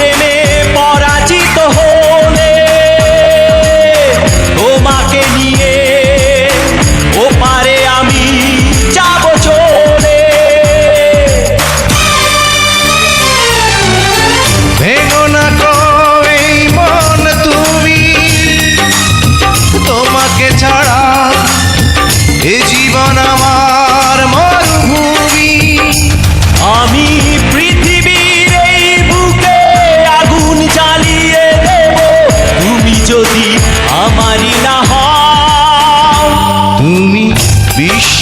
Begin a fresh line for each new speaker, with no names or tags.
প্রেমে পরাজিত হলে তোমাকে নিয়ে ওপারে আমি যাব চলে।
ভেঙো না এই মন তুমি, তোমাকে ছাড়া এ জীবন